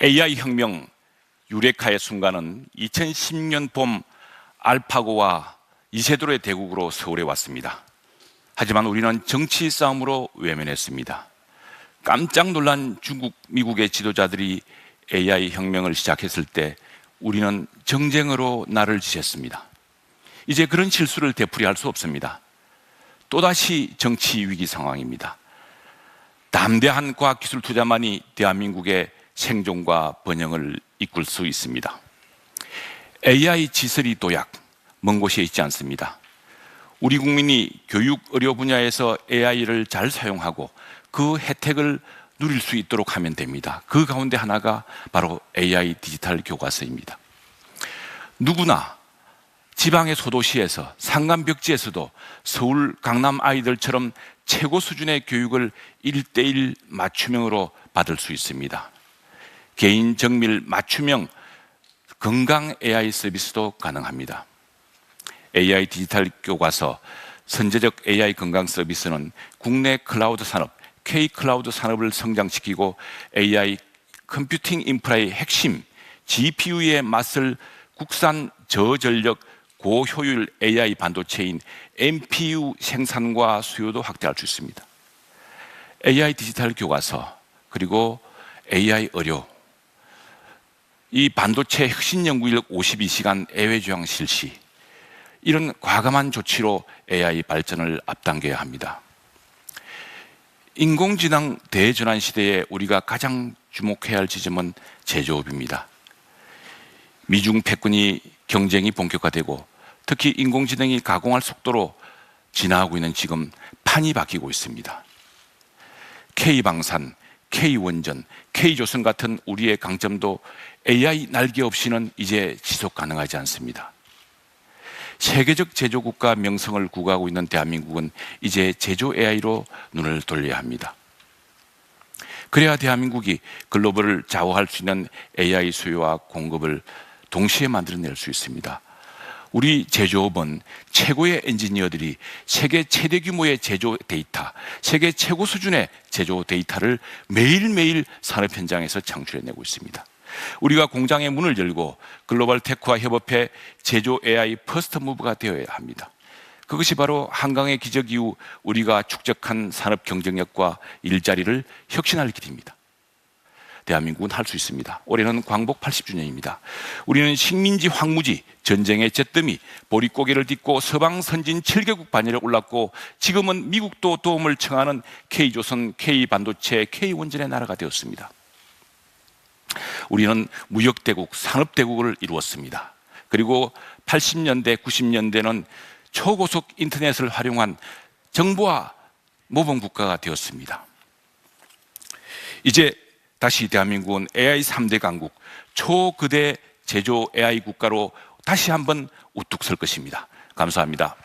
AI 혁명 유레카의 순간은 2010년 봄 알파고와 이세돌의 대국으로 서울에 왔습니다. 하지만 우리는 정치 싸움으로 외면했습니다. 깜짝 놀란 중국, 미국의 지도자들이 AI 혁명을 시작했을 때 우리는 정쟁으로 나를 지셨습니다. 이제 그런 실수를 되풀이할 수 없습니다. 또다시 정치 위기 상황입니다. 담대한 과학기술 투자만이 대한민국의 생존과 번영을 이끌 수 있습니다. AI 지설이 도약, 먼 곳에 있지 않습니다. 우리 국민이 교육, 의료 분야에서 AI를 잘 사용하고 그 혜택을 누릴 수 있도록 하면 됩니다. 그 가운데 하나가 바로 AI 디지털 교과서입니다. 누구나 지방의 소도시에서 상간벽지에서도 서울 강남 아이들처럼 최고 수준의 교육을 일대일 맞춤형으로 받을 수 있습니다. 개인 정밀 맞춤형 건강 AI 서비스도 가능합니다. AI 디지털 교과서 선제적 AI 건강 서비스는 국내 클라우드 산업, K 클라우드 산업을 성장시키고 AI 컴퓨팅 인프라의 핵심 GPU에 맞설 국산 저전력 고효율 AI 반도체인 NPU 생산과 수요도 확대할 수 있습니다. AI 디지털 교과서 그리고 AI 의료 이 반도체 혁신 연구 인력 52시간 예외 조항 실시 이런 과감한 조치로 AI 발전을 앞당겨야 합니다. 인공지능 대전환 시대에 우리가 가장 주목해야 할 지점은 제조업입니다. 미중 패권이 경쟁이 본격화되고 특히 인공지능이 가공할 속도로 진화하고 있는 지금 판이 바뀌고 있습니다. K방산, K원전, K조선 같은 우리의 강점도 AI 날개 없이는 이제 지속 가능하지 않습니다. 세계적 제조국가 명성을 구가하고 있는 대한민국은 이제 제조 AI로 눈을 돌려야 합니다. 그래야 대한민국이 글로벌을 좌우할 수 있는 AI 수요와 공급을 동시에 만들어낼 수 있습니다. 우리 제조업은 최고의 엔지니어들이 세계 최대 규모의 제조 데이터, 세계 최고 수준의 제조 데이터를 매일매일 산업 현장에서 창출해내고 있습니다. 우리가 공장의 문을 열고 글로벌 테크와 협업해 제조 AI 퍼스트 무브가 되어야 합니다. 그것이 바로 한강의 기적 이후 우리가 축적한 산업 경쟁력과 일자리를 혁신할 길입니다. 대한민국은 할 수 있습니다. 올해는 광복 80주년입니다. 우리는 식민지 황무지, 전쟁의 잿더미, 보릿고개를 딛고 서방 선진 7개국 반열에 올랐고 지금은 미국도 도움을 청하는 K조선, K반도체, K원전의 나라가 되었습니다. 우리는 무역대국, 산업대국을 이루었습니다. 그리고 80년대, 90년대는 초고속 인터넷을 활용한 정보화 모범 국가가 되었습니다. 이제 다시 대한민국은 AI 3대 강국, 초거대 제조 AI 국가로 다시 한번 우뚝 설 것입니다. 감사합니다.